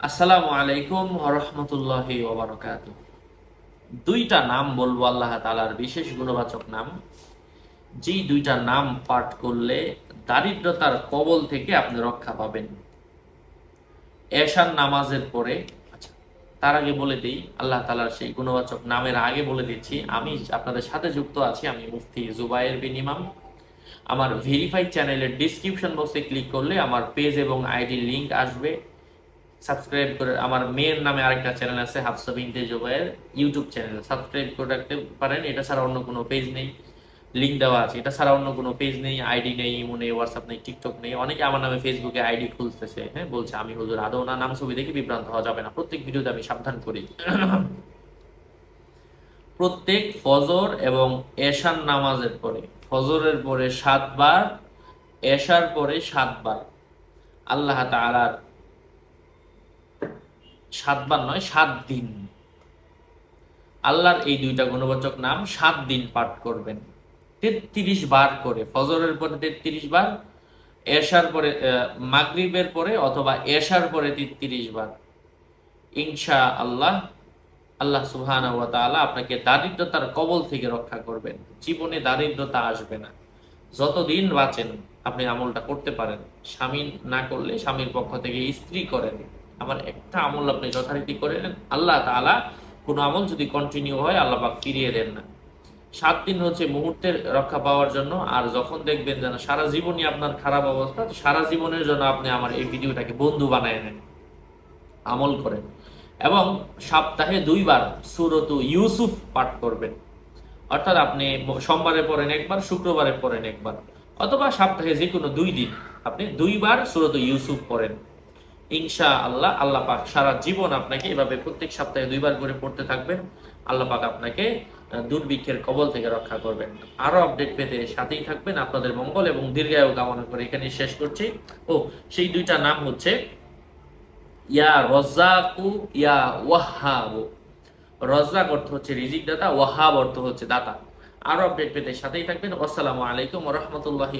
আসসালামু আলাইকুম রহমতুল্লাহ ওবরকাত দুইটা নাম বলব আল্লাহ তালার বিশেষ গুণবাচক নাম। যেই দুইটা নাম পাঠ করলে দারিদ্রতার কবল থেকে আপনি রক্ষা পাবেন। এশার নামাজের পরে আচ্ছা তার আগে বলে দিই, আল্লাহ তালার সেই গুণবাচক নামের আগে বলে দিচ্ছি। আমি আপনাদের সাথে যুক্ত আছি, আমি মুফতি জুবাইয়ের বিন ইমাম। আমার ভেরিফাইড চ্যানেলের ডিসক্রিপশন বক্সে ক্লিক করলে আমার পেজ এবং আইডি লিংক আসবে। সাবস্ক্রাইব করে, আমার মেয়ের নামে আরেকটা চ্যানেল আছে হাফসা বিনতে জোবাইয়ের ইউটিউব চ্যানেল সাবস্ক্রাইব করে রাখতে পারেন, এটা ছাড়া অন্য কোনো পেজ নেই। লিঙ্ক দেওয়া আছে, এটা ছাড়া অন্য কোনো পেজ নেই আইডি নেই, ইমো নেই হোয়াটসঅ্যাপ নেই টিকটক নেই। অনেকে আমার নামে ফেসবুকে আইডি খুলতেছে হ্যাঁ বলছে, আমি হুজুর আদৌ না নাম ছবি দেখে বিভ্রান্ত হওয়া যাবে না। প্রত্যেক ভিডিওতে আমি সাবধান করি। প্রত্যেক ফজর এবং এশার নামাজের পরে, ফজরের পরে সাতবার, এশার পরে সাতবার। আল্লাহ তাআলার সাতবার নয়, সাত দিন। আল্লাহর এই দুইটা গুণবাচক নাম সাত দিন পাঠ করবেন। তেত্রিশ বার করে, ফজরের পরে তেত্রিশ বার, এশার পরে মাগরিবের পরে অথবা এশার পরে তেত্রিশ বার। ইনশা আল্লাহ আল্লাহ তাআলা আপনাকে দারিদ্রতার কবল থেকে রক্ষা করবেন। জীবনে দারিদ্রতা আসবে না। যতদিন বাঁচেন, আপনি আমলটা করতে পারেন। স্বামী না করলে স্বামীর পক্ষ থেকে স্ত্রী করেন। আমার একটা আমল আপনি যথারীতি করে নেন। আল্লাহ তাআলা কোনো আমল যদি কন্টিনিউ হয়, আল্লাহ পাক ফিরিয়ে দেন না। সাত দিন হচ্ছে মুহূর্তের রক্ষা পাওয়ার জন্য, আর যখন দেখবেন যেন সারা জীবনই আপনার খারাপ অবস্থা সারা জীবনের জন্য আপনি আমার এই ভিডিওটাকে বন্ধু বানায় নেন, আমল করেন। এবং সপ্তাহে দুইবার সুরত ইউসুফ পাঠ করবেন। অর্থাৎ আপনি সোমবারে পড়েন একবার, শুক্রবারে পড়েন একবার, অথবা সপ্তাহে যে কোনো দুই দিন আপনি দুইবার সুরত ইউসুফ পড়েন। ইনশা আল্লাহ আল্লাহ পাক সারা জীবন আপনাকে এভাবে প্রত্যেক সপ্তাহে দুইবার করে পড়তে থাকবেন। আল্লাহ পাক আপনাকে দুর্ভিক্ষের কবল থেকে রক্ষা করবেন। আরও আপডেট পেতে সাথেই থাকবেন। আপনাদের মঙ্গল এবং দীর্ঘায়ু কামনা করে এখানে শেষ করছি। ও, সেই দুইটা নাম হচ্ছে ইয়া রজ্জাকু, ইয়া ওয়াহাবু। রজ্জাক অর্থ হচ্ছে রিজিক দাতা, ওয়াহাব অর্থ হচ্ছে দাতা। আরও আপডেট পেতে সাথেই থাকবেন। আসসালামু আলাইকুম রহমতুল্লাহি